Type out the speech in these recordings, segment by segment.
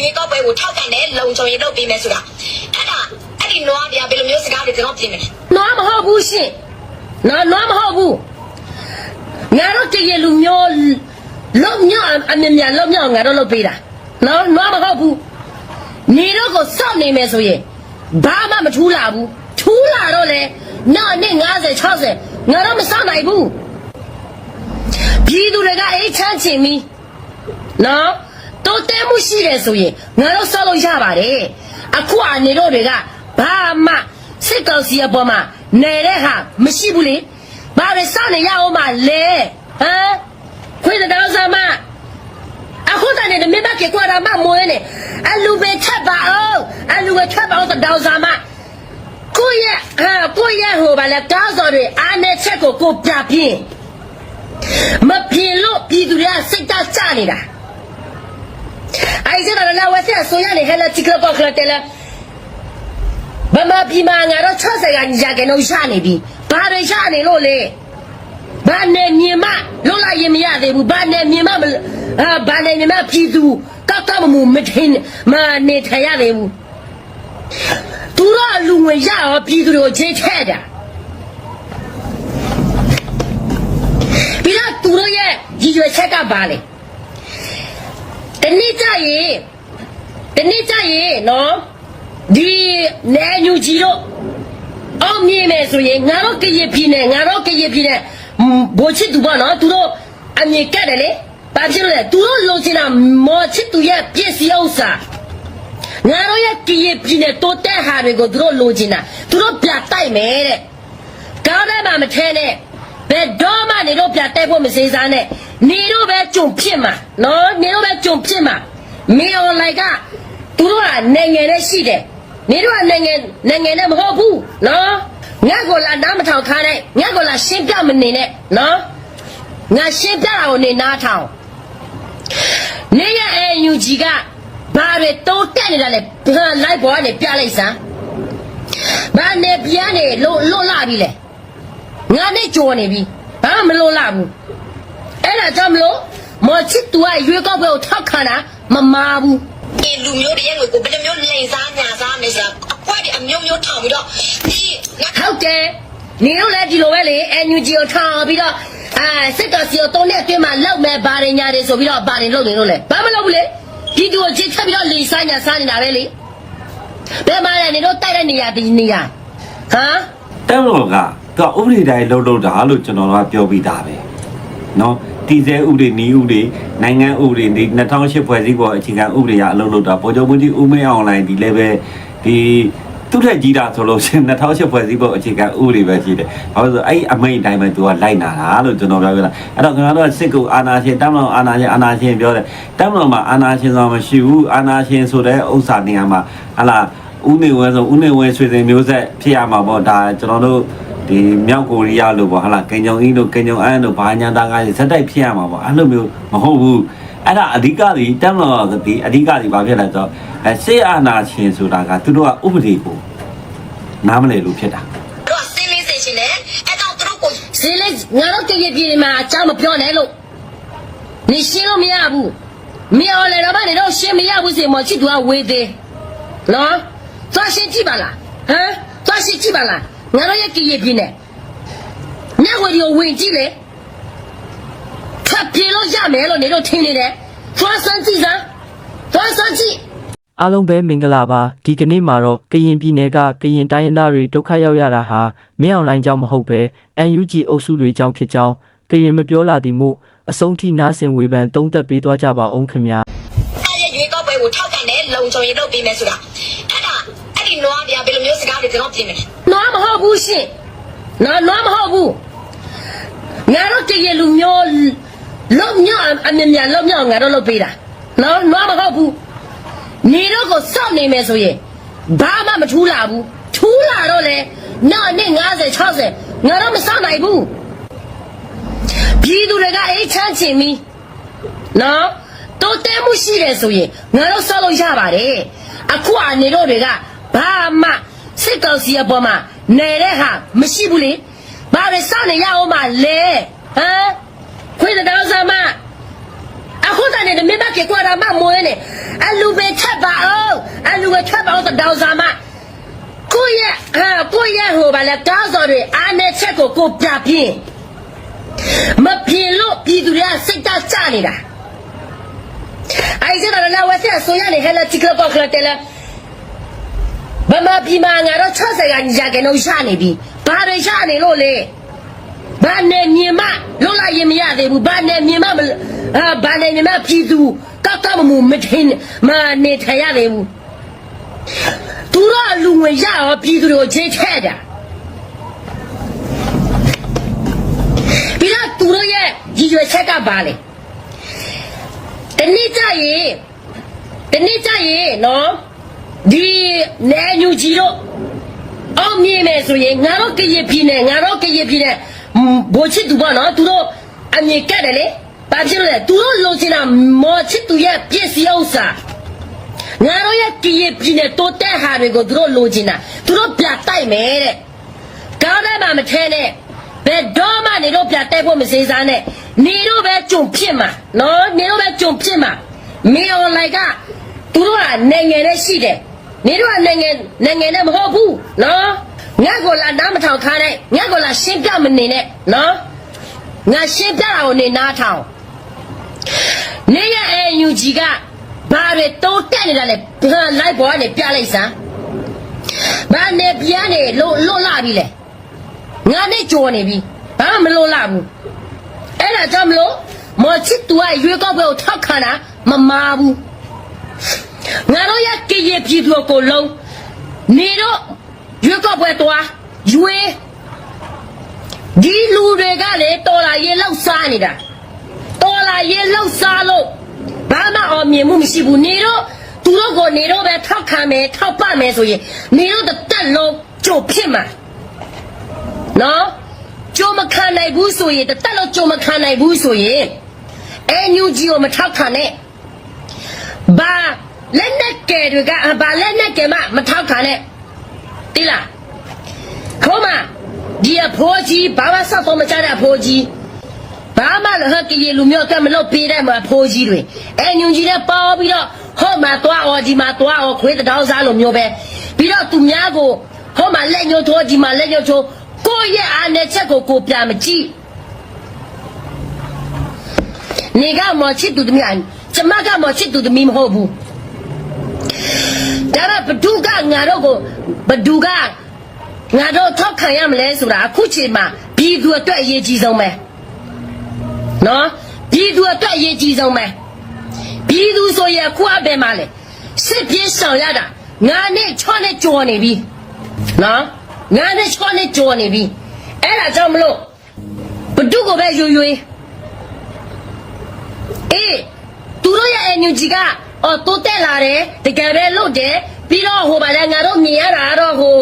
ရွေးကောက်ပွဲကိုထောက်ကန်တဲ့လုံခြုံရေးလုပ်ပေးမယ်ဆိုတာအဲ့ဒါအဲ့ဒီနွားပြဘယ်လိုမျိုးစကားတွေကျွန်တော်ပြင်မယ်နွားမဟုတ်ဘူးရှင်နော်နွားမဟုတ်ဘူးငါတို့တကယ်လူမျိုးလုံးမြောက်အမြင်မြန်လုံးမြောက်ငါတို့လုပ်ပေးတာနော်နွားမဟုတ်ဘူးနေတော့ကိုစောင့်နေမယ်ဆိုရင်ဘာမှမထူးလာဘူးထူးလာတော့လေနောက်နေ့50 60ငါတို့မစောင့်နိုင်ဘူးပြည်သူတွေကအေးချမ်းချင်ပြီနော် တိုးတက်မှုရှိတယ်ဆိုရင်ငါတို့စောင့်လို့ရပါတယ်အခုအနေတို့တွေကဘာမှစစ်ကောင်စီအပေါ်မှာနေတဲ့ဟာမရှိဘူးလေဘာလဲစောင့်နေရအောင်မလဲဟမ်ခွေးတောင်စမ်းမအခုတည်းနဲ့မြတ်ကေကွာရမမွေးနေအလူပဲချက်ပါအောင်အလူပဲချက်ပါအောင်တောင်စားမကိုရဟာကိုရဟိုဘာလဲကားစော်တွေအားနဲ့ချက်ကိုကိုပြပြင်းမပြင်းလို့ပြည်သူတွေကစိတ်တကြနေတာ အိုင်စတာလာဝက်ဆက်ဆိုရနေဟဲလာတိကပေါခလာတယ်လားဗမာပြည်မှာငါတော့60ကညာကနေရှာနေပြီဘာတွေရှာနေလို့လဲဘာနဲ့မြင်မလွတ်လာရင်မရသေးဘူးဘာနဲ့မြင်မမအာဘာနဲ့မြင်မပြည်သူကောက်တော့မမထင်းမနေထရသေးဘူးသူတို့လူဝင်ရရောပြည်သူတွေကိုချိန်ထဲတာပြီးတော့သူတို့ရဲ့ကြီးရွယ်ချက်ကပါလေ တနေ့ကျရင်တနေ့ကျရင်နော်ဒီနေညူကြီးတို့အောင်မြင်မယ်ဆိုရင်ငါတို့ကရင်ပြည်နယ်ငါတို့ကရင်ပြည်နယ်ဘိုချစ်သူပေါ့နော်သူတို့အမြင်ကတ်တယ်လေဘာဖြစ်လို့လဲသူတို့လုံချင်တာမော်ချစ်သူရဲ့ပြည့်စည်ဥစ္စာငါတို့ရဲ့ကရင်ပြည်နယ်တိုးတက်ဟာတွေကိုသူတို့လုံချင်တာသူတို့ပြတိုက်မယ်တဲ့ကောင်းတယ်မှမထဲနဲ့ဘယ်တော့မှနေတော့ပြတိုက်ဖို့မစေစားနဲ့ နေတော့ပဲကြုံဖြစ်မှာနော်နေတော့ပဲကြုံဖြစ်မှာမင်းအွန်လိုင်းကသူတို့ကနိုင်ငံနဲ့ရှိတယ်နေတော့နိုင်ငံနိုင်ငံနဲ့မဟုတ်ဘူးနော်ငါကိုလာနားမထောင်ထားနဲ့ငါကိုလာရှင်းပြမနေနဲ့နော်ငါရှင်းပြတာကိုနေနားထောင်နေရအယူဂျီကဘာတွေတိုးတက်နေတာလဲဘာလိုက်ပေါ်ကနေပြလိုက်စမ်းဘာနဲ့ပြနေလို့လွတ်လာပြီလေငါနဲ့ကြော်နေပြီဘာမှမလွတ်လာဘူး အဲ့ဒါကြောင့်မလို့မော်ချစ်သူကရွေးကောက်ပွဲကိုထောက်ခံတာမမာဘူးဒီလူမျိုးတွေရဲ့ငွေကိုဘယ်လိုမျိုးလိန်စားညာစားမယ်ဆိုတာအကွက်တွေအမျိုးမျိုးထောင်ပြီးတော့ဒီငါဟုတ်တယ်နေတော့လည်းဒီလိုပဲလေ NUG ကိုထားပြီးတော့အာစစ်တော်စီကိုတုံးတဲ့အတွင်းမှာလောက်မဲ့ဘာတွေညာတွေဆိုပြီးတော့ဘာတွေလုပ်နေလို့လဲဘာမလုပ်ဘူးလေဒီသူကိုချင်းချက်ပြီးတော့လီဆိုင်ညာစားနေတာပဲလေဘယ်မှာလဲနေတော့တိုက်တဲ့နေရာဒီနေရာဟမ်တက်မလို့ကသူကဥပဒေတိုင်းလှုပ်လှုပ်တာလို့ကျွန်တော်ကပြောပြီးသားပဲ နော်တည်ဆဲဥပဒေနီးဥပဒေနိုင်ငံဥပဒေဒီ2008ဖွဲ့စည်းပုံအခြေခံဥပဒေအရအလုပ်လုပ်တာပေါ်ချုပ်မှုကြီးဦးမင်းအောင်လိုင်းဒီလည်းပဲဒီသူ့ထက်ကြီးတာဆိုလို့ရှင်2008ဖွဲ့စည်းပုံအခြေခံဥပဒေပဲရှိတယ်။ဘာလို့ဆိုအဲ့အမိန့်အတိုင်းပဲသူကလိုက်နာတာလို့ကျွန်တော်ပြောပြတာ။အဲ့တော့ကျွန်တော်တို့စစ်ကူအာဏာရှင်တမ္မတော်အာဏာရှင်အာဏာရှင်ပြောတယ်။တမ္မတော်မှာအာဏာရှင်ဆိုတာမရှိဘူး။အာဏာရှင်ဆိုတဲ့ဥစ္စာနေရာမှာဟလာဦးနေဝဲဆိုဦးနေဝဲဆွေစဉ်မျိုးဆက်ဖြစ်ရမှာပေါ့ဒါကျွန်တော်တို့ ဒီမြောက်ကိုရီးယားလို့ပေါ့ဟာလားကင်ဂျုံအင်းတို့ကင်ဂျုံအန်တို့ဘာညာတာကားတွေစက်တိုက်ဖြစ်ရမှာပေါ့အဲ့လိုမျိုးမဟုတ်ဘူးအဲ့ဒါအဓိကဒီတက်မလို့ဒီအဓိကဒီဘာဖြစ်လဲဆိုတော့အဲစေအာနာရှင်ဆိုတာကသူတို့ကဥပဒေကိုနားမလည်လို့ဖြစ်တာတို့စင်းလေးစင်ရှင်လေအဲ့တော့သူတို့ကိုဈေးလေးငါတို့တကယ်ပြည်မှာအကြောင်းမပြောနဲ့လို့နေရှင်းလို့မရဘူးမင်းအောင်လည်းတော့မနေတော့ရှင်းမရဘူးစီမော်ချစ်သူကဝေးသေးနော်သွားရှင်းကြည့်ပါလားဟမ်သွားရှင်းကြည့်ပါလား ငါတို့ရဲ့ကြည်ရပြည်နဲ့ညဝရီကိုဝင်ကြည့်လေထပ်ပြေလို့ရမယ်လို့နေတော့ထင်နေတယ်သွားစမ်းကြည့်စမ်းသွားစမ်းကြည့်အားလုံးပဲမင်္ဂလာပါဒီကနေ့မှာတော့ကရင်ပြည်နယ်ကကရင်တိုင်းရင်းသားတွေဒုက္ခရောက်ရတာဟာမင်းအောင်လိုင်းကြောင့်မဟုတ်ပဲ NUG အုပ်စုတွေကြောင့်ဖြစ်ကြောင်းကရင်မပြောလာသည်မို့အဆုံးထိနားဆင်ဝေဖန်သုံးသပ်ပေးသွားကြပါအောင်ခင်ဗျာအဲ့ဒီရွေးကောက်ပွဲကိုထောက်ကန်တဲ့လုံခြုံရေးလုပ်ပေးမယ်ဆိုတာအဲ့ဒါအဲ့ဒီ နွားပြဘယ်လိုမျိုးစကားတွေကျွန်တော်ပြင်မယ်နွားမဟုတ်ဘူးရှင်နော်နွားမဟုတ်ဘူးငါတို့တကယ်လူမျိုးလုံးမြောက်အမြင်မြန်လုံးမြောက်ငါတို့လုပ်ပေးတာနော်နွားမဟုတ်ဘူးနေတော့ကိုစောင့်နေမယ်ဆိုရင်ဘာမှမထူးလာဘူးထူးလာတော့လေနောက်နေ့50 60ငါတို့မစောင့်နိုင်ဘူးပြည်သူတွေကအေးချမ်းချင်ပြီနော်တိုးတက်မှုရှိတယ်ဆိုရင်ငါတို့စောင့်လို့ရပါတယ်အခုအနေတို့တွေက ဘာမှစစ်ကောင်စီအပေါ်မှာနေတဲ့ဟာမရှိဘူးလေဘာလဲစောင့်နေရအောင်မလဲဟမ်ခွေးတောင်စမ်းမအခုတည်းနဲ့မြတ်ကေကွာရမမွေးနေအလူပဲချက်ပါအောင်အလူပဲချက်ပါအောင်တောင်းစားမကိုရဟာကိုရဟိုပါလေတားစော်တွေအားနဲ့ချက်ကိုကိုပြပြင်းမပြင်းလို့ပြည်သူတွေကစိတ်တကြနေတာအိုင်စတာလာဝက်ဆက်ဆိုရနေဟဲလာတိကပေါက်ခလာတယ်လား ဗမာပြည်မှာငါတို့60ရာညာကနေရှာနေပြီဘာတွေရှာနေလို့လဲဘာနဲ့မြင်မလွတ်လာရင်မရသေးဘူးဘာနဲ့မြင်မမအာဘာနဲ့မြင်မပြည်သူကောက်ကောက်မမထင်းမနေထိုင်ရသေးဘူးသူတို့လူငွေရရောပြည်သူတွေကိုချေချဲ့တာပြီးတော့သူတို့ရဲ့ရည်ရွယ်ချက်ကဘာလဲတနေ့ကျရင်တနေ့ကျရင်နော် ဒီနေညူကြီးတို့အောင်မြင်မယ်ဆိုရင်ငါတို့ကရပြည်နဲ့ငါတို့ကရပြည်နဲ့ဘိုးချစ်သူပေါ့နော်သူတို့အမြင်ကတ်တယ်လေဘာဖြစ်လို့လဲသူတို့လိုချင်တာမော်ချစ်သူရဲ့ပြည့်စည်ဥစ္စာငါတို့ရဲ့ကရပြည်နဲ့တိုးတက်ဟာတွေကိုသူတို့လိုချင်တာသူတို့ပြတိုက်မယ်တဲ့ကားထဲမှာမထဲနဲ့ဘယ်တော့မှနေတော့ပြတိုက်ဖို့မစေစားနဲ့နေတော့ပဲကြုံဖြစ်မှာနော်နေတော့ပဲကြုံဖြစ်မှာမင်းအွန်လိုင်းကသူတို့ကနိုင်ငံနဲ့ရှိတယ် နေတော့ကနိုင်ငံနိုင်ငံနဲ့မဟုတ်ဘူးနော်ငါကိုလာနားမထောင်ခါနဲ့ငါကိုလာရှင်းပြမနေနဲ့နော်ငါရှင်းပြတာကိုနေနားထောင်နေရအယူကြီးကဘာတွေတိုးတက်နေတာလဲဘာလိုက်ပေါ်ကနေပြလိုက်စမ်းဘာနေပြားနေလို့လွတ်လာပြီလေငါနဲ့ကြော်နေပြီဘာမှမလွတ်လာဘူးအဲ့ဒါကြောင့်မလို့မော်ချစ်သူကရွေးကောက်ပွဲကိုထောက်ခံတာမမာဘူး ငါတို့ရကြည်ရပြည်သူကိုလုံးနေတော့ရွေးကောက်ပွဲသွားရွေးဒီလူတွေကလေတော်လာရေလောက်စားနေတာတော်လာရေလောက်စားလို့ဘာမှအောင်မြင်မှုမရှိဘူးနေတော့သူတို့ကိုနေတော့ပဲထောက်ခံမယ်ထောက်ပမယ်ဆိုရင်နေတော့တစ်တက်လုံးကြိုဖြစ်မှာနော်ကြိုမခံနိုင်ဘူးဆိုရင်တစ်တက်လုံးကြိုမခံနိုင်ဘူးဆိုရင်အဲညူဂျီကိုမထောက်ခံနဲ့ဘာ လက်နဲ့ကဲတွေကဘာလက်နဲ့ကဲမှမထောက်ခံနဲ့တိလားခေါမဒီအဖိုးကြီးဘာမှစောက်တော့မကြတဲ့အဖိုးကြီးဘာမှလည်းဟကကြီးလူမျိုးကမလို့ပေးတဲ့မှာအဖိုးကြီးတွေအဲညွန်ကြီးနဲ့ပေါပြီးတော့ဟောမှာသွားအော်ဒီမှာသွားအော်ခွေးတောင်းစားလိုမျိုးပဲပြီးတော့သူများကိုဟောမှာလက်ညှိုးထိုးဒီမှာလက်ညှိုးထိုးကိုယ့်ရဲ့အားနဲ့ချက်ကိုကိုပြမကြည့်နေကမော်ချစ်သူတမီးကျမကမော်ချစ်သူတမီးမဟုတ်ဘူး ဒါတော့ဘဒုကငါတို့ကိုဘဒုကငါတို့ထောက်ခံရမလဲဆိုတာအခုချိန်မှာပြည်သူအတွက်အရေးကြီးဆုံးပဲနော်ပြည်သူအတွက်အရေးကြီးဆုံးပဲပြည်သူဆိုရင်အခုအပဲမှာလေစစ်ပြေးဆောင်ရတာငါနဲ့ချောနဲ့ကြော်နေပြီနော်ငါနဲ့ချောနဲ့ကြော်နေပြီအဲ့ဒါကြောင့်မလို့ဘဒုကိုပဲယူယူအေးသူတို့ရဲ့ NUG က အော်တိုးတက်လာတယ်တကယ်ပဲလို့တယ်ပြီးတော့ဟိုပါလေငါတို့မြင်ရတာကတော့ဟို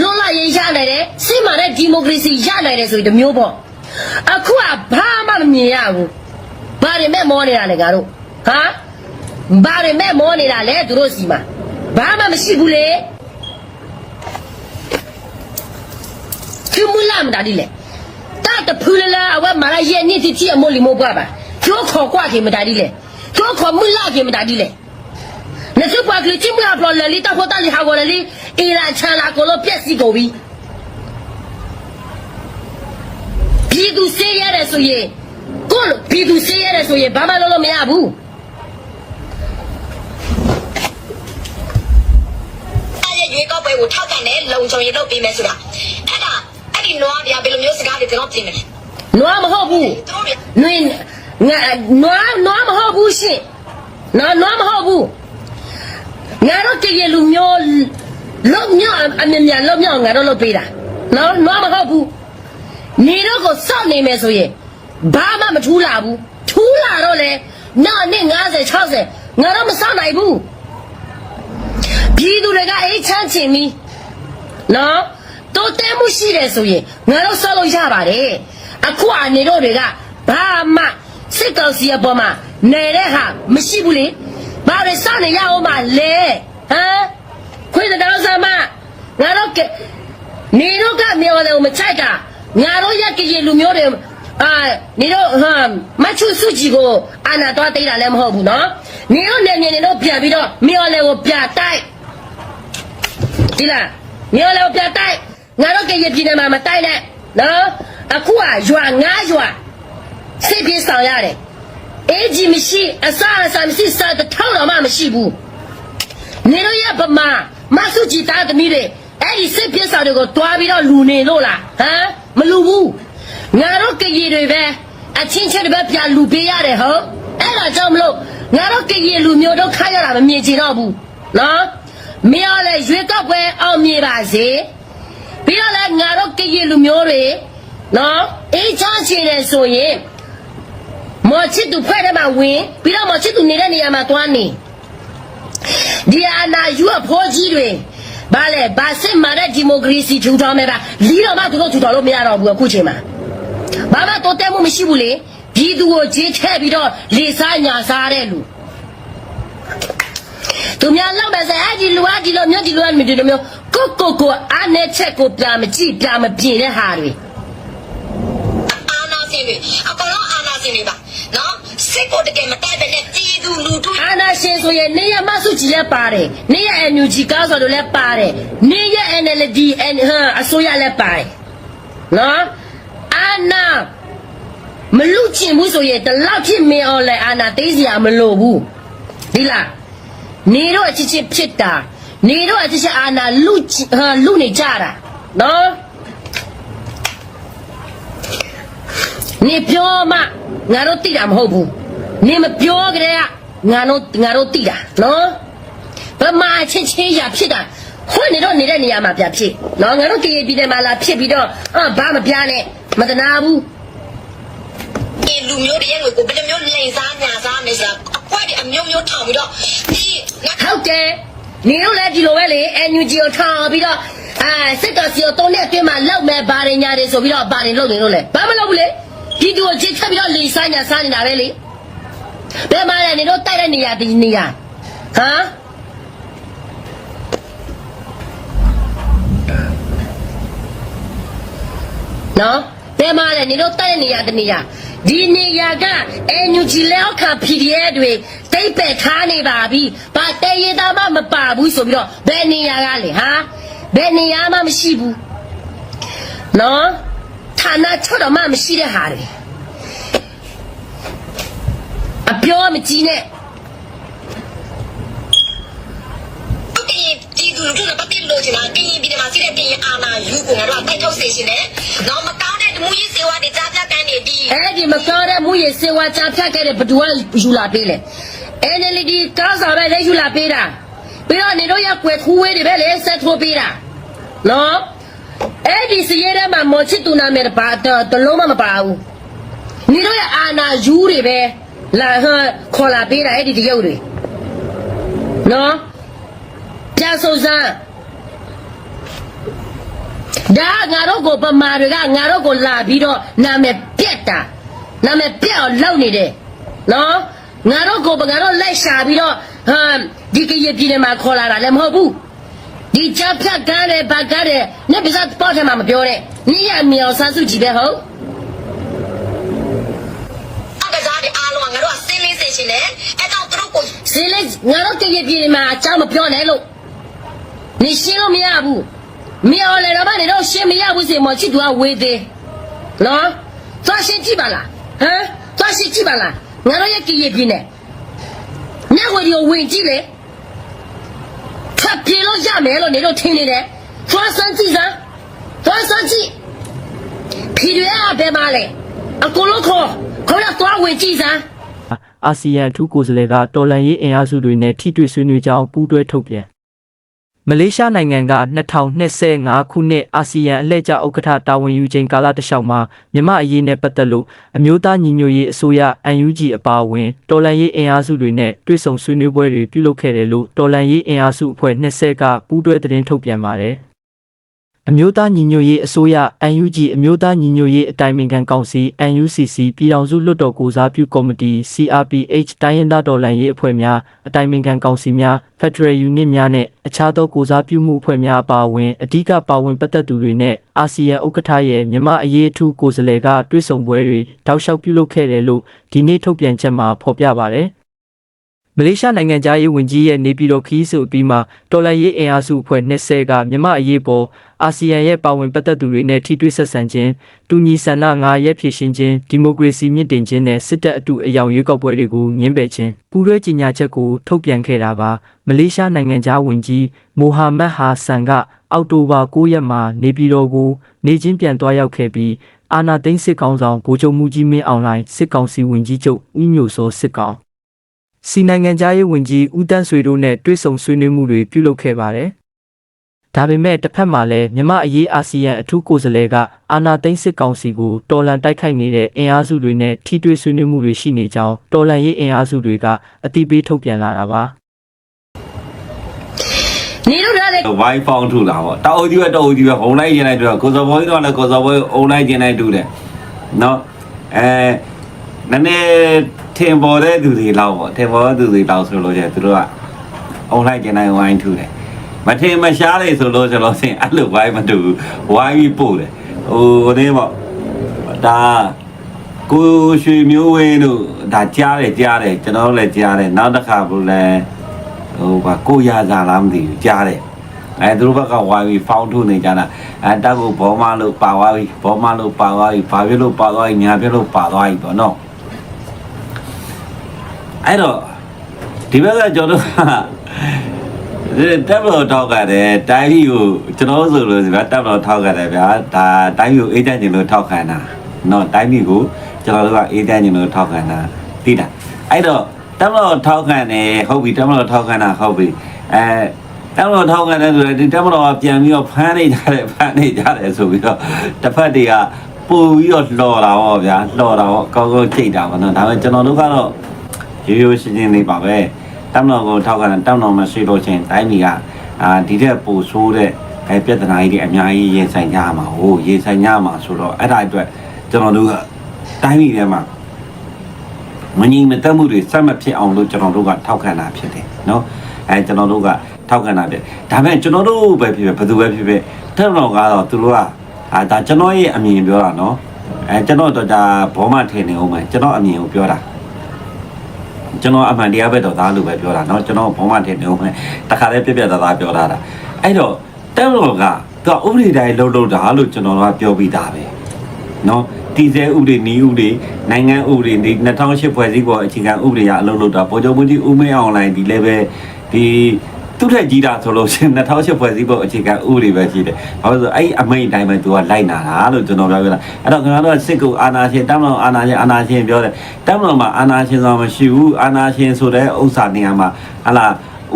လွတ်လပ်ရေးရနိုင်တယ်စစ်မှန်တဲ့ဒီမိုကရေစီရနိုင်တယ်ဆိုရင်တမျိုးပေါ့အခုကဘာမှမမြင်ရဘူးဘာတွေမဲ့မောနေတာလဲငါတို့ဟာဘာတွေမဲ့မောနေတာလဲသူတို့စီမှာဘာမှမရှိဘူးလေကျမလာမတာဒီလေတာတဖူလလာအဝမလာရဲ့နေ့တီတီအမို့လီမို့ပွားပါကျောခေါ်ကွာခေမတာဒီလေ ကျောခေါ်မလာခေမတာဒီလေ ne se pa kli ti mu ya pro le li ta ko ta li ha go le li e la chan la ko lo piet si go bi ပြည်သူစေးရတယ်ဆိုရင်ကိုယ့်ပြည်သူစေးရတယ်ဆိုရင်ဘာမှလုပ်လို့မရဘူးအဲ့ရဲ့ရွေးကောက်ပွဲကိုထောက်ကန်တယ်လုံခြုံရေးလုပ်ပေးမယ်ဆိုတာအဲ့ဒါအဲ့ဒီနွားပြဘယ်လိုမျိုးစကားတွေကျွန်တော်ပြင်မလဲနွားမဟုတ်ဘူးသူတို့တွေနွေငါ နွားနွားမဟုတ်ဘူးရှင်နော်နွားမဟုတ်ဘူးငါတို့တကယ်လူမျိုးလုံမြောက်အမြင်မြန်လုံမြောက်ငါတို့လုပ်ပေးတာနော်နွားမဟုတ်ဘူးနေတော့ကိုစောက်နေမယ်ဆိုရင်ဘာမှမထူးလာဘူးထူးလာတော့လေနောက်နှစ်50 60ငါတို့မစောက်နိုင်ဘူးပြည်သူတွေကအေးချမ်းချင်ပြီနော်တိုးတဲမှုရှိတယ်ဆိုရင်ငါတို့စောက်လို့ရပါတယ်အခုအနေတို့တွေကဘာမှ စစ်ကောင်စီအပေါ်မှာနေတဲ့ဟာမရှိဘူးလေဘာတွေစောက်နေရအောင်မလဲဟမ်ခွေးတောင်စမ်းမငါတို့ကနေတော့ကမြော်တယ်ကိုမချိုက်တာငါတို့ရက်ကကြီးလူမျိုးတွေအာနေတော့ဟာမချူစုကြည်ကိုအာနာတော့တိတ်တာလည်းမဟုတ်ဘူးနော်နေတော့နေနေနေတော့ပြန်ပြီးတော့မြေော်လေကိုပြတိုက်ဒီလားမြေော်လေကိုပြတိုက်ငါတို့ကရပြည်နယ်မှာမတိုက်နဲ့နော်အခုကရွာငါးရွာ စိတ်ပြေးဆောင်ရတယ်အေးကြီးမရှိအစအစမရှိစတဲ့ထောင်းတော့မှမရှိဘူးနေတော့ရဗမာမဆုကြည်သားသမီးတွေအဲ့ဒီစစ်ပြစ်စာတွေကိုတွားပြီးတော့လူနေလို့လားဟမ်မလူဘူးငါတို့ကကြီးတွေပဲအချင်းချင်းတွေပဲပြလူပေးရတယ်ဟုတ်အဲ့ဒါကြောင့်မလို့ငါတို့ကကြီးလူမျိုးတို့ခါရတာမမြင်ချင်တော့ဘူးနော်မင်းရောလေရွေးကောက်ပွဲအောင်မြင်ပါစေပြီးတော့လည်းငါတို့ကကြီးလူမျိုးတွေနော်အေးချမ်းချင်တယ်ဆိုရင် မော်ချစ်သူဖွဲ့တယ်မှာဝင်ပြီးတော့မော်ချစ်သူနေတဲ့နေရာမှာတွားနေဒီအနာယူအဖိုးကြီးတွေဘာလဲဘာစစ်မှန်တဲ့ဒီမိုကရေစီထူထောင်မဲ့ပါလီတော့မှသူတို့ထူထောင်လို့မရတော့ဘူးအခုချိန်မှာဘာမှတော့တဲမှုမရှိဘူးလေပြည်သူကိုဂျေးထဲပြီးတော့လေစားညာစားတဲ့လူသူများလောက်ပဲဆိုအဲ့ဒီလူအဒီလိုမျိုးဒီလိုမျိုးဒီလိုမျိုးကိုကိုကိုအားနဲ့ချက်ကိုပြမကြည့်ပြမပြင်းတဲ့ဟာတွေအာနာစင်တွေအကောင်လုံးအာနာစင်တွေပါ နော်စစ်ကိုတကယ်မတိုက်ပဲနဲ့ပြည်သူလူထုအာနာရှင်ဆိုရင်နေရမဆုကြီးလည်းပါတယ်နေရ NUG ကားဆိုလို့လည်းပါတယ်နေရ NLD ဟမ်အစိုးရလည်းပါတယ်နော်အာနာမလူချင်ဘူးဆိုရင်တလောက်ဖြစ်မင်းအောင်လဲအာနာသိစရာမလိုဘူးဒီလားနေတော့အချစ်ချစ်ဖြစ်တာနေတော့အချစ်ချစ်အာနာလူချင်ဟာလူနေကြတာနော်နေပြောမှ ငါတို့သိတာမဟုတ်ဘူးနေမပြောကြတဲ့ကငါတို့ငါတို့သိတာနော်ဗမာအချင်းချင်းရဖြစ်တာခွနေတော့နေတဲ့နေရာမှာပြဖြစ်နော်ငါတို့ကြေပြည်တယ်မှာလာဖြစ်ပြီးတော့အာဘာမပြားနဲ့မတနာဘူးဒီလူမျိုးတွေရဲ့ငွေကိုဘယ်လိုမျိုးလိန်စားညာစားမယ်ဆိုတာအကွက်တွေအမျိုးမျိုးထောင်ပြီးတော့ဒီငါဟုတ်တယ်နေတော့လည်းဒီလိုပဲလေ NUG ကိုထောင်ပြီးတော့အာစစ်တော်စီကိုတုံးတဲ့အတွင်းမှာလောက်မဲ့ဘာတွေညာတွေဆိုပြီးတော့ဘာတွေလုပ်နေလို့လဲဘာမလုပ်ဘူးလေ ဒီတူကိုချစ်ချက်ပြီးတော့လီဆိုင်ညာစားနေတာပဲလေဘယ်မှာလဲနေတော့တိုက်တဲ့နေရာဒီနေရာဟမ်နော်ဘယ်မှာလဲနေတော့တိုက်တဲ့နေရာတနေရာဒီနေရာက NUG လက်အောက်ခံ PDF တွေတိတ်ပက်ထားနေပါပြီ။ဘာတဲရသားမှမပါဘူးဆိုပြီးတော့ဘယ်နေရာကလဲဟာဘယ်နေရာမှမရှိဘူး။နော်ဌာ နချုပ်တော့မှမရှိတဲ့ဟာတွေအပြောမကြီးနဲ့ကရင်ပြည်သူလူထုနဲ့ပတ်သက်လို့ချင်တာကရင်ပြည်နယ်မှာရှိတဲ့ကရင်အာဏာယူကိုငါတို့ကတိုက်ထုတ်စေရှင်တယ်။နော်မကောင်းတဲ့ဒမှုရေးစေဝါတွေကြားပြကန်းနေဒီအဲ့ဒီမကောင်းတဲ့မူရစေဝါချဖြတ်ခဲ့တဲ့ဘသူကယူလာပေးလေ။ NLD ကားစားပဲလေယူလာပေးတာ။ပြီးတော့နေတော့ရကွယ်ခူးဝေးတွေပဲလေဆက်ထိုးပေးတာ။နော် အဲ့ဒီစရဲထဲမှာမော်ချစ်တူနာမယ်ပါတော့တလုံးမမပါဘူး။နေတော့ရအာနာယူတွေပဲလာဟန်ခေါ်လာပေးတာအဲ့ဒီတရုပ်တွေ။နော်ပြန်စုံစမ်းဒါငါတို့ကိုပမာတွေကငါတို့ကိုလာပြီးတော့နာမည်ပြက်တာနာမည်ပြက်အောင်လုပ်နေတယ်နော်ငါတို့ကိုငါတို့လိုက်ရှာပြီးတော့ဟမ်ဒီကရပြည်နယ်မှာခေါ်လာတာလည်းမဟုတ်ဘူး ဒီချပ်ဖြတ်ကားတယ်ဗတ်ကားတယ်နေပစားပေါ်တယ်မှာမပြောနဲ့နေရမြောင်ဆန်းစုကြည်ပဲဟုတ်အကစားတွေအားလုံးကငါတို့ကစင်းလေးစေရှင်တယ်။အဲကြောင့်သူတို့ကိုစီလေးငါတို့ကရပြည်နယ်မှာအကြောင်းမပြောနဲ့လို့နေရှင်းလို့မရဘူးမြောင်လေတော့မနေတော့ရှင်းမရဘူးစီမချစ်သူကဝေးသေးနော်သွားရှင်းကြည့်ပါလားဟမ်သွားရှင်းကြည့်ပါလားငါတို့ရဲ့ကရပြည်နယ်ညဝရီကိုဝင်ကြည့်လေ ထပ်ပြေလို့ရမယ်လို့နေတော့ထင်နေတယ်သွားစမ်းကြည့်စမ်းသွားစမ်းကြည့်ဖြေရဘယ်မှာလဲအကုန်လုံးခေါ်ခေါ်တော့သွားဝင်ကြည့်စမ်းအာဆီယံအထူးကိုယ်စားလှယ်ကတော်လန်ရေးအင်အားစုတွေနဲ့ထိတွေ့ဆွေးနွေးကြောင်းပူးတွဲထုတ်ပြန် မလေးရှားနိုင်ငံက2025ခုနှစ်အာဆီယံအလှည့်ကျဥက္ကဋ္ဌတာဝန်ယူချိန်ကာလတစ်လျှောက်မှာမြန်မာအရေးနဲ့ပတ်သက်လို့အမျိုးသားညီညွတ်ရေးအစိုးရ UNG အပါအဝင်တော်လန်ရေးအင်အားစုတွေနဲ့တွေ့ဆုံဆွေးနွေးပွဲတွေပြုလုပ်ခဲ့တယ်လို့တော်လန်ရေးအင်အားစုအဖွဲ့20ကပူးတွဲသတင်းထုတ်ပြန်ပါတယ် အမျိုးသားညီညွတ်ရေးအစိုးရ UNG အမျိုးသားညီညွတ်ရေးအတိုင်ပင်ခံကောင်စီ NUCC ပြည်ထောင်စုလွှတ်တော်ကိုစားပြုကော်မတီ CRPH တိုင်းရင်းသားတော်လှန်ရေးအဖွဲ့များအတိုင်ပင်ခံကောင်စီများ Federal Unit များနဲ့အခြားသောကိုစားပြုမှုအဖွဲ့များအပါအဝင်အဓိကပါဝင်ပတ်သက်သူတွေနဲ့အာဆီယံဥက္ကဋ္ဌရဲ့မြန်မာအရေးအထူးကိုယ်စားလှယ်ကတွေ့ဆုံပွဲတွေတောက်လျှောက်ပြုလုပ်ခဲ့တယ်လို့ဒီနေ့ထုတ်ပြန်ချက်မှာဖော်ပြပါတယ်။ မလေးရှားနိုင်ငံသားရေးဝန်ကြီးရဲ့နေပြည်တော်ခီးဆိုအပြီးမှာတော်လန်ရေးအင်အားစုအဖွဲ့20ကမြန်မာအရေးပေါ်အာဆီယံရဲ့ပါဝင်ပတ်သက်သူတွေနဲ့ထိတွေ့ဆက်ဆံခြင်းတူညီဆန္ဒ၅ရက်ဖြည့်ရှင်ခြင်းဒီမိုကရေစီမြင့်တင်ခြင်းနဲ့စစ်တပ်အတူအယောင်ရွေးကောက်ပွဲတွေကိုညှင်းပယ်ခြင်းပူးတွဲကြေညာချက်ကိုထုတ်ပြန်ခဲ့တာပါမလေးရှားနိုင်ငံသားဝန်ကြီးမိုဟာမက်ဟာဆန်ကအောက်တိုဘာ9ရက်မှာနေပြည်တော်ကိုနေချင်းပြန်သွားရောက်ခဲ့ပြီးအာနာသိန်းစစ်ကောင်ဆောင်ဗိုလ်ချုပ်မှုကြီးမင်းအောင်လှိုင်စစ်ကောင်စီဝန်ကြီးချုပ်ဦးညိုစောစစ်ကောင် စီနိုင်ငံသားရေးဝန်ကြီးဦးတန်းဆွေတို့နဲ့တွေ့ဆုံဆွေးနွေးမှုတွေပြုလုပ်ခဲ့ပါတယ်။ဒါပေမဲ့တစ်ဖက်မှာလည်းမြမအရေးအာဆီယံအထူးကိုယ်စားလှယ်ကအာနာသိန်းစစ်ကောင်စီကိုတော်လန်တိုက်ခိုက်နေတဲ့အင်အားစုတွေနဲ့ထိတွေ့ဆွေးနွေးမှုတွေရှိနေကြောင်းတော်လန်ရေးအင်အားစုတွေကအတိပေးထုတ်ပြန်လာတာပါ။နေတို့ထားတဲ့ဝိုင်းဖောင်းထူလာပေါ့တောက်အုပ်ကြီးပဲတောက်အုပ်ကြီးပဲဟုံလိုက်ကျင်လိုက်တူတယ်ကိုစော်ဘောကြီးတော့လည်းကိုစော်ဘောကြီးအုံလိုက်ကျင်လိုက်တူတယ်နော်အဲနည်းနည်း ထင်ပေါ်တဲ့သူတွေလောက်ပေါ့ထင်ပေါ်တဲ့သူတွေလောက်ဆိုလို့ကျသူတို့ကအုံလိုက်ကျင်လိုက်ဝိုင်းထူတယ်မထင်မရှားလေဆိုလို့ကျွန်တော်စင်အဲ့လိုဝိုင်းမတူဘူးဝိုင်းပြီးပို့တယ်ဟိုနေပေါ့ဒါကိုရွှေမျိုးဝင်းတို့ဒါကြားတယ်ကြားတယ်ကျွန်တော်တို့လည်းကြားတယ်နောက်တစ်ခါဘုလည်းဟိုကကိုရစာလားမသိဘူးကြားတယ်အဲသူတို့ဘက်ကဝိုင်းပြီးဖောင်းထုတ်နေကြတာအဲတက်ကိုဘောမလို့ပါသွားပြီဘောမလို့ပါသွားပြီဘာဖြစ်လို့ပါသွားပြီညာဖြစ်လို့ပါသွားပြီပေါ့နော် အဲ့တော့ဒီဘက်ကကျွန်တော်တို့ကတက်ဘလို့ထောက်ကြတယ်တိုင်းပြည်ကိုကျွန်တော်ဆိုလို့ဒီဘက်တက်ဘလို့ထောက်ကြတယ်ဗျာဒါတိုင်းပြည်ကိုအေးတန့်ကျင်လို့ထောက်ခံတာနော်တိုင်းပြည်ကိုကျွန်တော်တို့ကအေးတန့်ကျင်လို့ထောက်ခံတာသိတာအဲ့တော့တမလို့ထောက်ခံတယ်ဟုတ်ပြီတမလို့ထောက်ခံတာဟုတ်ပြီအဲတမလို့ထောက်ခံတယ်ဆိုတော့ဒီတမလို့ကပြန်ပြီးတော့ဖမ်းနေကြတယ်ဖမ်းနေကြတယ်ဆိုပြီးတော့တစ်ဖက်တွေကပို့ပြီးတော့လှော်တာပေါ့ဗျာလှော်တာပေါ့ကောင်းကောင်းချိန်တာပေါ့နော်ဒါပေမဲ့ကျွန်တော်တို့ကတော့ ရိုးရိုးရှင်းရှင်းလေးပါပဲတမလို့ကိုထောက်ခံတယ်တမလို့မရှိလို့ချင်းတိုင်းပြည်ကအာဒီတဲ့ပို့ဆိုးတဲ့အဲပြဿနာကြီးတွေအများကြီးရင်ဆိုင်ကြရမှာဟိုရင်ဆိုင်ကြရမှာဆိုတော့အဲ့ဒါအတွက်ကျွန်တော်တို့ကတိုင်းပြည်ထဲမှာ မငြိမ်မသက်မှုတွေစက်မဖြစ်အောင်လို့ကျွန်တော်တို့ကထောက်ခံတာဖြစ်တယ်เนาะအဲကျွန်တော်တို့ကထောက်ခံတာဖြစ်ဒါပေမဲ့ကျွန်တော်တို့ပဲဖြစ်ဖြစ်ဘယ်သူပဲဖြစ်ဖြစ်တက်တော်ကတော့သူတို့ကအာဒါကျွန်တော်ရဲ့အမြင်ပြောတာเนาะအဲကျွန်တော်တော့ဒါဘောမထင်နေအောင်မယ်ကျွန်တော်အမြင်ကိုပြောတာ ကျွန်တော်အမှန်တရားပဲတော့သားလို့ပဲပြောတာเนาะကျွန်တော်ဘောမထင်နေအောင်မယ်တခါလေးပြက်ပြက်သားသားပြောတာတာအဲ့တော့တက်တော်ကသူကဥပဒေတိုင်းလှုပ်လှုပ်တာလို့ကျွန်တော်ကပြောပြီးသားပဲ နော်တည်ဆဲဥပဒေနီးဥပဒေနိုင်ငံဥပဒေဒီ2008ဖွဲ့စည်းပေါ်အခြေခံဥပဒေအလုပ်လုပ်တာပေါ်ချုပ်မှုကြီးဦးမင်းအောင်လိုင်းဒီလည်းပဲဒီ သူ့ထက်ကြီးတာဆိုလို့ရှိရင်2008ဖွဲ့စည်းပေါ်အခြေခံဥပဒေပဲရှိတယ်။ဘာလို့လဲဆိုအဲ့အမိန့်တိုင်းပဲသူကလိုက်နာတာလို့ကျွန်တော်ပြောပြတာ။အဲ့တော့ခင်ဗျားတို့ကစစ်ကူအာနာရှင်တမ်းတော်အာနာရှင်အာနာရှင်ပြောတယ်။တမ်းတော်မှာအာနာရှင်ဆိုတာမရှိဘူး။အာနာရှင်ဆိုတဲ့ဥစ္စာနေရာမှာဟလာ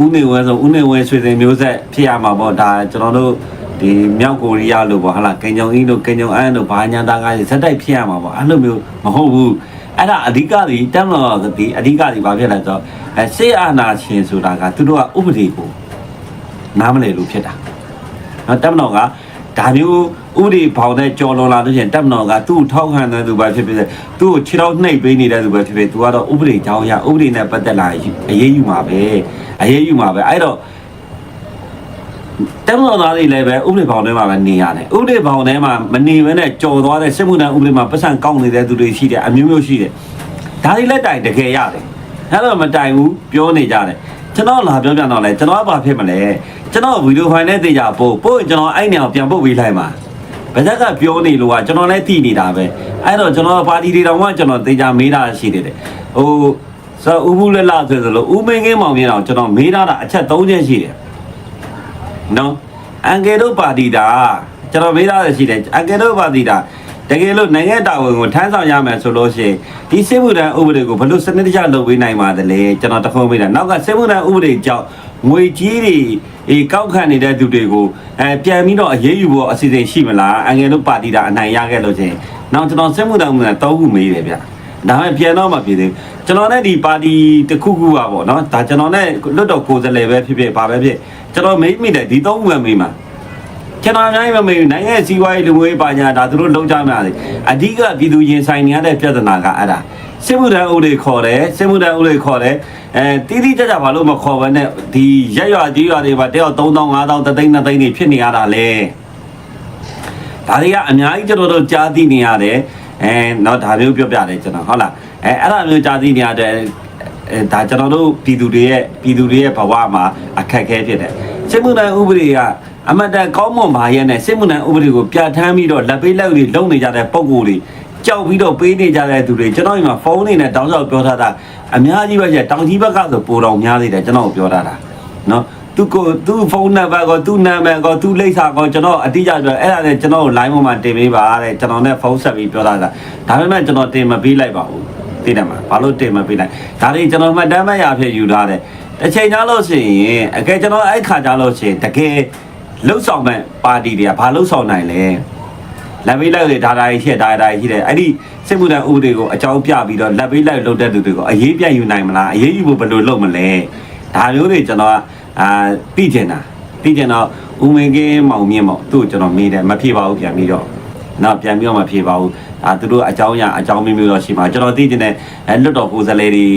ဦးနေဝဲဆိုဦးနေဝဲဆွေစဉ်မျိုးဆက်ဖြစ်ရမှာပေါ့ဒါကျွန်တော်တို့ဒီမြောက်ကိုရီးယားလို့ပေါ့ဟာလားကင်ဂျုံအင်းတို့ကင်ဂျုံအန်တို့ဘာညာတာကားတွေဇက်တိုက်ဖြစ်ရမှာပေါ့အဲ့လိုမျိုးမဟုတ်ဘူး အဲ့ဒါအဓိကဒီတက်မလို့ဒီအဓိကဒီဘာဖြစ်လဲဆိုတော့အဲစေအာနာရှင်ဆိုတာကသူတို့ကဥပဒေကိုနားမလည်လို့ဖြစ်တာနော်တက်မလို့ကဒါမျိုးဥပဒေဘောင်နဲ့ကြော်လွန်လာလို့ရှိရင်တက်မလို့ကသူ့ထောက်ခံတဲ့သူပဲဖြစ်ဖြစ်သူ့ကိုခြေထောက်နှိပ်ပေးနေတဲ့သူပဲဖြစ်ဖြစ်သူကတော့ဥပဒေကြောင်းအရဥပဒေနဲ့ပတ်သက်လာရင်အရေးယူမှာပဲအရေးယူမှာပဲအဲ့တော့ တမတော်သားတွေလည်းပဲဥပဒေဘောင်ထဲမှာပဲနေရတယ်ဥပဒေဘောင်ထဲမှာမနေဘဲနဲ့ကြော်သွားတဲ့စစ်မှုထမ်းဥပဒေမှာပတ်စံကောက်နေတဲ့သူတွေရှိတယ်အမျိုးမျိုးရှိတယ်ဒါတွေလက်တိုင်တကယ်ရတယ်အဲ့တော့မတိုင်ဘူးပြောနေကြတယ်ကျွန်တော်လာပြောပြတော့လဲကျွန်တော်ကဘာဖြစ်မလဲကျွန်တော်ဗီဒီယိုဖိုင်နဲ့တေချာပို့ပို့ရင်ကျွန်တော်အဲ့နေအောင်ပြန်ပို့ပေးလိုက်ပါဗဇက်ကပြောနေလို့ကကျွန်တော်လည်းသိနေတာပဲအဲ့တော့ကျွန်တော်ပါတီတွေတောင်မှကျွန်တော်တေချာမေးတာရှိတယ်တဲ့ဟိုဆိုဥပုလက်လာဆိုသလိုဥမင်းကင်းမောင်မြင်အောင်ကျွန်တော်မေးတာအချက်၃ချက်ရှိတယ် နော်အန်ကယ်တို့ပါတီတာကျွန်တော်မေးထားရရှိတယ်အန်ကယ်တို့ပါတီတာတကယ်လို့နိုင်ငံတာဝန်ကိုထမ်းဆောင်ရမယ်ဆိုလို့ရှိရင်ဒီစစ်မှုထမ်းဥပဒေကိုဘယ်လိုစနစ်တကျလုပ်ပေးနိုင်ပါသလဲကျွန်တော်တခုံးမေးတာနောက်ကစစ်မှုထမ်းဥပဒေကြောင့်ငွေကြီးတွေအေးကောက်ခံနေတဲ့သူတွေကိုအဲပြန်ပြီးတော့အရေးယူဖို့အစီအစဉ်ရှိမလားအန်ကယ်တို့ပါတီတာအနိုင်ရခဲ့လို့ချင်းနောက်ကျွန်တော်စစ်မှုထမ်းဥပဒေတောင်းခုမေးတယ်ဗျဒါပေမဲ့ပြန်တော့မဖြစ်သေးဘူးကျွန်တော်နဲ့ဒီပါတီတစ်ခုခုပါပေါ့နော်ဒါကျွန်တော်နဲ့လွတ်တော်ကိုယ်စားလှယ်ပဲဖြစ်ဖြစ်ဘာပဲဖြစ် ကျွန်တော်မေးမိတယ်ဒီသုံးခုပဲမေးမှာကျွန်တော်အများကြီးမမေ့ဘူးနိုင်ငံရဲ့စီးပွားရေးလူမျိုးရေးပါညာဒါသူတို့လုံးကြမှာလေအဓိကပြည်သူရင်ဆိုင်နေရတဲ့ပြဿနာကအဲ့ဒါစစ်မှုထမ်းဥတွေခေါ်တယ်စစ်မှုထမ်းဥတွေခေါ်တယ်အဲတီးတီးကြကြဘာလို့မခေါ်ဘဲနဲ့ဒီရက်ရွာကြီးရွာတွေမှာတယောက်3000 5000တသိန်း2သိန်းတွေဖြစ်နေရတာလေဒါတွေကအများကြီးကျွန်တော်တို့ကြားသိနေရတယ်အဲတော့ဒါမျိုးပြောပြတယ်ကျွန်တော်ဟုတ်လားအဲအဲ့ဒါမျိုးကြားသိနေရတဲ့ အဲဒါကျွန်တော်တို့ပြည်သူတွေရဲ့ပြည်သူတွေရဲ့ဘဝမှာအခက်အခဲဖြစ်တယ်စစ်မှုထမ်းဥပဒေကအမတ်တန်ကောင်းမွန်ပါရဲ့နဲ့စစ်မှုထမ်းဥပဒေကိုပြဋ္ဌာန်းပြီးတော့လက်ပေးလက်တွေလုံနေကြတဲ့ပုံကိုယ်တွေကြောက်ပြီးတော့ပေးနေကြတဲ့သူတွေကျွန်တော်ဒီမှာဖုန်းနေနဲ့တောင်းလျှောက်ပြောထားတာအများကြီးပဲကျတောင်ကြီးဘက်ကဆိုပိုတော်များသေးတယ်ကျွန်တော်ကိုပြောထားတာနော်သူကိုသူဖုန်းနံပါတ်ကိုသူနာမည်ကိုသူလိပ်စာကိုကျွန်တော်အတိအကျပြောအဲ့ဒါနဲ့ကျွန်တော်ကို line ပေါ်မှာတင်ပေးပါတဲ့ကျွန်တော်နဲ့ဖုန်းဆက်ပြီးပြောတာဒါဒါပေမဲ့ကျွန်တော်တင်မပေးလိုက်ပါဘူး သိတယ်မလားဘာလို့တင်မပေးလိုက်ဒါတွေကျွန်တော်မှတ်တမ်းမှတ်ရဖြစ်ယူထားတယ်တစ်ချိန်ကြာလို့ရှိရင်အကယ်ကျွန်တော်အဲ့ခါကြာလို့ရှိရင်တကယ်လှုပ်ဆောင်မဲ့ပါတီတွေကဘာလှုပ်ဆောင်နိုင်လဲလက်ပေးလိုက်တွေဒါဒါကြီးရှိတယ်ဒါဒါကြီးရှိတယ်အဲ့ဒီစစ်မှုထမ်းဥပဒေကိုအကြောင်းပြပြီးတော့လက်ပေးလိုက်လုပ်တဲ့သူတွေကိုအရေးပြတ်ယူနိုင်မလားအရေးယူဖို့ဘယ်လိုလုပ်မလဲဒါမျိုးတွေကျွန်တော်ကအာသိကျင်တာသိကျင်တော့ဦးမင်းကင်းမောင်မြင့်မောင်သူ့ကိုကျွန်တော်မေးတယ်မဖြေပါဘူးပြန်ပြီးတော့ နောက်ပြန်ပြီးတော့မဖြေပါဘူးအာသူတို့အကြောင်းအရာအကြောင်းမျိုးမျိုးတော့ရှိမှာကျွန်တော်သိကျင်တဲ့အဲလွတ်တော်ကိုယ်စားလှယ်တွေ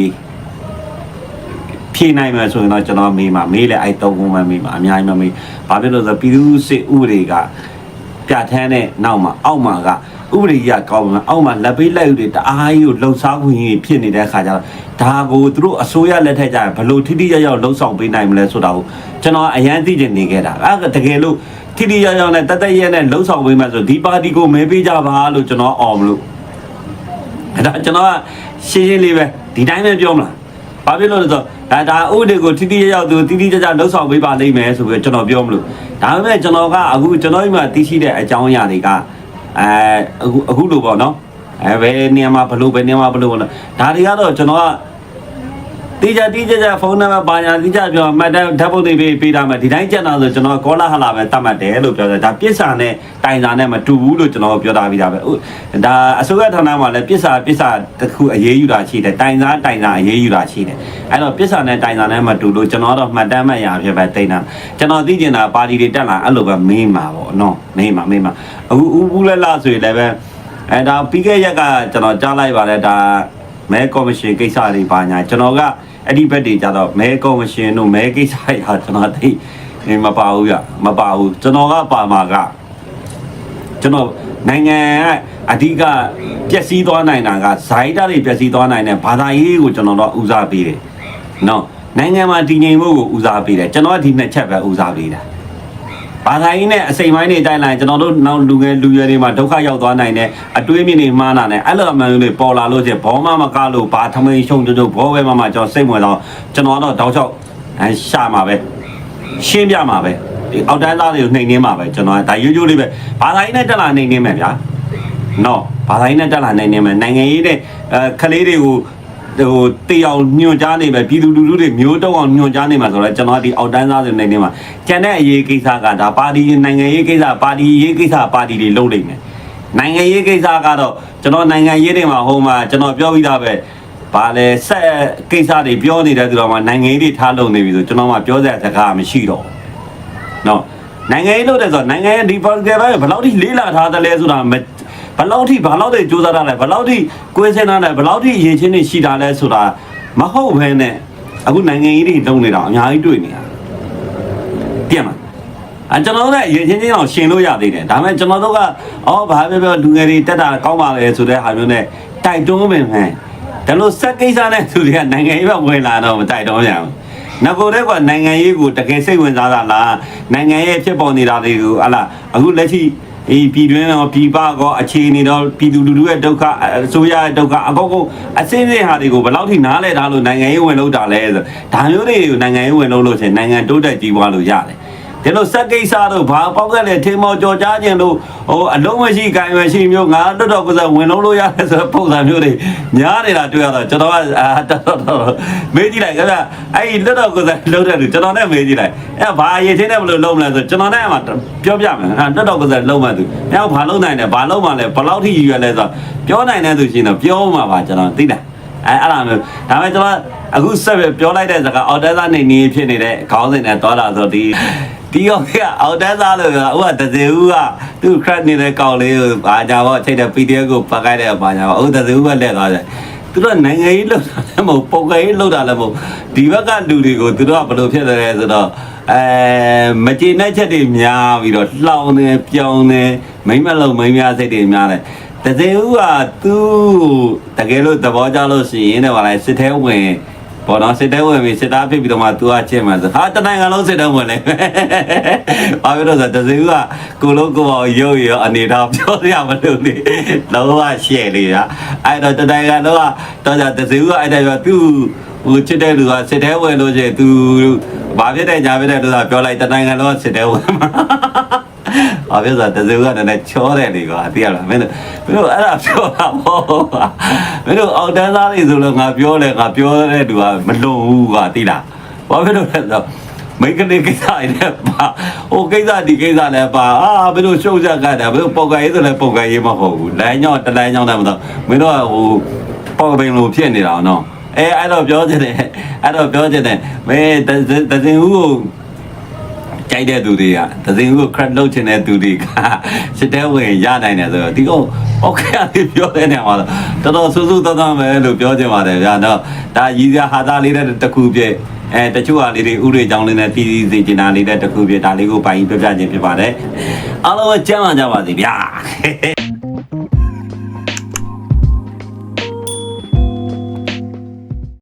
ဖြေနိုင်မှာဆိုရင်တော့ကျွန်တော်မေးမှာမေးလဲအဲ့သုံးခုမှမေးမှာအများကြီးမမေးဘာဖြစ်လို့လဲဆိုတော့ပြည်သူစစ်ဥပဒေကပြဋ္ဌာန်းတဲ့နောက်မှာအောက်မှာက ဥပဒေကြီးကကောင်းမှာအောက်မှာလက်ပေးလက်ယူတွေတအားကြီးကိုလှုံဆောက်ခွင့်ကြီးဖြစ်နေတဲ့အခါကျတော့ဒါကိုသူတို့အစိုးရလက်ထက်ကျရင်ဘယ်လိုထိထိရောက်ရောက်လှုံဆောက်ပေးနိုင်မလဲဆိုတာကိုကျွန်တော်အရန်သိချင်နေခဲ့တာအဲ့ဒါတကယ်လို့ထိထိရောက်ရောက်နဲ့တတ်တတ်ရဲနဲ့လှုံဆောက်ပေးမှဆိုဒီပါတီကိုမဲပေးကြပါလို့ကျွန်တော်အောင်မလို့အဲ့ဒါကျွန်တော်ကရှင်းရှင်းလေးပဲဒီတိုင်းပဲပြောမလား။ဘာဖြစ်လို့လဲဆိုတော့ဒါဒါဥဒေကိုတိတိကျကျသူတိတိကျကျလှုပ်ဆောင်ပေးပါလိမ့်မယ်ဆိုပြီးတော့ကျွန်တော်ပြောမလို့ဒါပေမဲ့ကျွန်တော်ကအခုကျွန်တော်ဒီမှာသိရှိတဲ့အကြောင်းအရာတွေက အဲအခုအခုလိုပေါ့နော်အဲဘယ်နေရာမှာဘလို့ဘယ်နေရာမှာဘလို့ပေါ့နော်ဒါတွေကတော့ကျွန်တော်က တိကျတိကျကျဖုန်းနံပါတ်ပါညာတိကျပြောမှတ်တမ်းဓာတ်ပုံတွေပေးပေးတာမှဒီတိုင်းကြက်တာဆိုကျွန်တော်ကောလာဟလာပဲတတ်မှတ်တယ်လို့ပြောတယ်ဒါပြစ်စာနဲ့တိုင်စာနဲ့မတူဘူးလို့ကျွန်တော်ပြောတာပြီးတာပဲဥဒါအစိုးရဌာနမှာလည်းပြစ်စာပြစ်စာတစ်ခုအရေးယူတာရှိတယ်တိုင်စာတိုင်စာအရေးယူတာရှိတယ်အဲ့တော့ပြစ်စာနဲ့တိုင်စာနဲ့မတူလို့ကျွန်တော်တော့မှတ်တမ်းမှတ်ရဖြစ်ပဲတိတ်တာကျွန်တော်သိကျင်တာပါတီတွေတက်လာအဲ့လိုပဲမေးမှာပေါ့နော်မေးမှာမေးမှာအခုဦးဘူးလက်လာဆိုရင်လည်းပဲအဲဒါပြီးခဲ့ရက်ကကျွန်တော်ကြားလိုက်ပါတယ်ဒါမဲကော်မရှင်ကိစ္စတွေပါညာကျွန်တော်က အဲ့ဒီဘက်တွေကြတော့မဲကော်မရှင်တို့မဲကိစ္စတွေဟာကျွန်တော်သိနေမပါဘူးရမပါဘူးကျွန်တော်ကပါမှာကကျွန်တော်နိုင်ငံကအဓိကပျက်စီးသွားနိုင်တာကဇိုင်းတာတွေပျက်စီးသွားနိုင်တဲ့ဘာသာရေးကိုကျွန်တော်တော့ဦးစားပေးတယ်နော်နိုင်ငံမှာတည်ငြိမ်မှုကိုဦးစားပေးတယ်ကျွန်တော်ကဒီနှစ်ချက်ပဲဦးစားပေးတာ ဘာသာရေးနဲ့အစိမ်ပိုင်းတွေတိုက်လိုက်ကျွန်တော်တို့နောက်လူငယ်လူရွယ်တွေမှာဒုက္ခရောက်သွားနိုင်တဲ့အတွေးမြင်တွေမှားနာတယ်အဲ့လိုအမှန်တွေပေါ်လာလို့ချင်းဘောမမကလို့ဘာထမိန်ရှုံကြုံဘောပဲမမကျွန်တော်စိတ်ဝင်တော့ကျွန်တော်တော့တောက်ချောက်အဲရှာမှာပဲရှင်းပြမှာပဲဒီအောက်တန်းသားတွေကိုနှိမ်နှင်းမှာပဲကျွန်တော်ကဒါရိုးရိုးလေးပဲဘာသာရေးနဲ့တက်လာနှိမ်နှင်းမယ်ဗျာနော်ဘာသာရေးနဲ့တက်လာနှိမ်နှင်းမယ်နိုင်ငံရေးနဲ့အဲခလေးတွေကို ဟိုတေအောင်ညွှန်ကြားနေပဲပြည်သူလူထုတွေမျိုးတုံးအောင်ညွှန်ကြားနေမှာဆိုတော့ကျွန်တော်ဒီအောက်တန်းသားတွေနေနေမှာကျန်တဲ့အရေးကိစ္စကဒါပါတီနိုင်ငံရေးကိစ္စပါတီရေးကိစ္စပါတီတွေလုပ်နိုင်မယ်နိုင်ငံရေးကိစ္စကတော့ကျွန်တော်နိုင်ငံရေးတွေမှာဟိုမှာကျွန်တော်ပြောပြီးသားပဲဘာလဲဆက်ကိစ္စတွေပြောနေတဲ့သူတော်မှာနိုင်ငံရေးတွေထားလုပ်နေပြီဆိုကျွန်တော်မှပြောစရာစကားမရှိတော့နော်နိုင်ငံရေးလုပ်တယ်ဆိုတော့နိုင်ငံရေးဒီပေါ်ကယ်ပဲဘယ်လောက်ထိလေးလာထားသလဲဆိုတာမ ဘယ်လောက်ထိဘာလောက်တွေစူးစမ်းထားလဲဘယ်လောက်ထိကိုယ်စင်ထားလဲဘယ်လောက်ထိအရေးချင်းတွေရှိတာလဲဆိုတာမဟုတ်ဘဲနဲ့အခုနိုင်ငံရေးတွေလုပ်နေတာအများကြီးတွေ့နေတာပြတ်မှာအကျွန်တော်တို့လည်းရေချင်းချင်းအောင်ရှင်လို့ရသေးတယ်ဒါပေမဲ့ကျွန်တော်တို့ကအော်ဘာပဲပြောလူငယ်တွေတက်တာကောင်းပါလေဆိုတဲ့ဟာမျိုးနဲ့တိုက်တွန်းပင်မှန်ဒါလို့စက်ကိစ္စနဲ့သူတွေကနိုင်ငံရေးဘက်ဝင်လာတော့မတိုက်တွန်းရဘူးငါကိုယ်တည်းကနိုင်ငံရေးကိုတကယ်စိတ်ဝင်စားတာလားနိုင်ငံရေးဖြစ်ပေါ်နေတာတွေကိုဟလာအခုလက်ရှိ အေးပြည်တွင်းတော့ပြည်ပကောအခြေအနေတော့ပြည်သူလူထုရဲ့ဒုက္ခအစိုးရရဲ့ဒုက္ခအကောက်ကောအစင်းစင်းဟာတွေကိုဘယ်လောက်ထိနားလဲထားလို့နိုင်ငံရေးဝင်လို့တာလဲဆိုဒါမျိုးတွေကိုနိုင်ငံရေးဝင်လို့လို့ရှင်နိုင်ငံတိုးတက်ကြီးပွားလို့ရတယ် ဒီလိုစက်ကိစ္စတို့ဘာပေါက်ကလည်းထင်းမောကြော်ကြားခြင်းတို့ဟိုအလုံးမရှိကံမရှိမျိုးငါတော်တော်ကစားဝင်လုံးလို့ရတယ်ဆိုတဲ့ပုံစံမျိုးတွေညားနေတာတွေ့ရတော့ကျွန်တော်ကအာတော်တော်တော်မေးကြည့်လိုက်ခင်ဗျအဲ့ဒီတော်တော်ကစားလုံးတဲ့လူကျွန်တော်နဲ့မေးကြည့်လိုက်အဲ့ဘာအရေးချင်းနဲ့ဘယ်လိုလုံးမလဲဆိုကျွန်တော်နဲ့မှပြောပြမယ်ဟာတော်တော်ကစားလုံးမှသူအဲ့ဘာလုံးနိုင်တယ်ဘာလုံးမှလဲဘယ်လောက်ထိရည်ရွယ်လဲဆိုပြောနိုင်တဲ့သူရှင်တော့ပြောမှာပါကျွန်တော်သိတယ်အဲအဲ့လိုမျိုးဒါပေမဲ့ကျွန်တော်အခုဆက်ပြီးပြောလိုက်တဲ့စကားအော်တဲသားနေနေဖြစ်နေတဲ့ခေါင်းစဉ်နဲ့တွာလာဆိုဒီ ဒီကောင်ကအော်တဲသားလို့ကဥကတစေဦးကသူ့ crack နေတဲ့ကောင်လေးကိုဘာကြတော့ချိန်တဲ့ PDF ကိုပတ်ခိုင်းတဲ့ဘာကြတော့ဥတစေဦးကလက်သွားတယ်သူတို့နိုင်ငံရေးလှုပ်တာလည်းမဟုတ်ပုံကရေးလှုပ်တာလည်းမဟုတ်ဒီဘက်ကလူတွေကိုသူတို့ကဘယ်လိုဖြစ်တယ်လဲဆိုတော့အဲမကျေနပ်ချက်တွေများပြီးတော့လှောင်နေပြောင်းနေမိမ့်မလုံးမိန်းများစိတ်တွေများတယ်တစေဦးကသူတကယ်လို့သဘောကျလို့ရှိရင်လည်းဗာလဲစစ်သေးဝင် ပေါ်တော့စစ်သေးဝင်ပြီးစစ်သားဖြစ်ပြီးတော့မှ तू ကချင်းမှာဆိုဟာတနိုင်ငံလုံးစစ်သေးဝင်လေဘာဖြစ်လို့ဆိုတစေဦးကကိုလုံးကိုပေါရုပ်ရအနေတော့ပြောရမလို့လေလောကရှဲလေကအဲ့တော့တနိုင်ငံလုံးကတော့ကြတစေဦးကအဲ့ဒါပြောသူဟိုချစ်တဲ့လူကစစ်သေးဝင်လို့ရှိရင် तू ဘာဖြစ်တဲ့ညာဖြစ်တဲ့လူကပြောလိုက်တနိုင်ငံလုံးစစ်သေးဝင်မှာ။ အပြည့်စားတဇူကလည်းချောတယ်လေကွာသိရလားမင်းတို့မင်းတို့အဲ့ဒါပြောတာပေါ့ကွာမင်းတို့အောက်တန်းသားတွေဆိုလို့ငါပြောလဲငါပြောတဲ့သူကမလွန်ဘူးကွာသိလားဘာဖြစ်လို့လဲဆိုတော့မိန်းကလေးကိစ္စတွေလည်းပါဟိုကိစ္စဒီကိစ္စလည်းပါအာမင်းတို့ရှုပ်ကြကတာမင်းတို့ပုံကရေးဆိုလည်းပုံကရေးမဟုတ်ဘူးလိုင်းညောင်းတလိုင်းညောင်းတယ်မတော့မင်းတို့ကဟိုပေါ်ပင်လိုဖြစ်နေတာနော်အဲအဲ့တော့ပြောချင်တယ်အဲ့တော့ပြောချင်တယ်မင်းတဇင်ဦးကို ကြိုက်တဲ့သူတွေကသစင်ကို crack လုပ်ချင်တဲ့သူတွေကစစ်တဲဝင်ရနိုင်တယ်ဆိုတော့ဒီကောင်โอเคအဖြစ်ပြောတဲ့နေရာမှာတော့တော်တော်ဆူဆူတောင်းတောင်းပဲလို့ပြောချင်ပါတယ်ဗျာတော့ဒါရည်စရာဟာသားလေးတဲ့တစ်ခုပြည့်အဲတချို့ဟာလေးတွေဥတွေကြောင်းလေးနဲ့တီးတီးစေချင်တာလေးတဲ့တစ်ခုပြည့်ဒါလေးကိုပိုင်ပြပြခြင်းဖြစ်ပါတယ်အားလုံးပဲကျမ်းပါကြပါစေဗျာ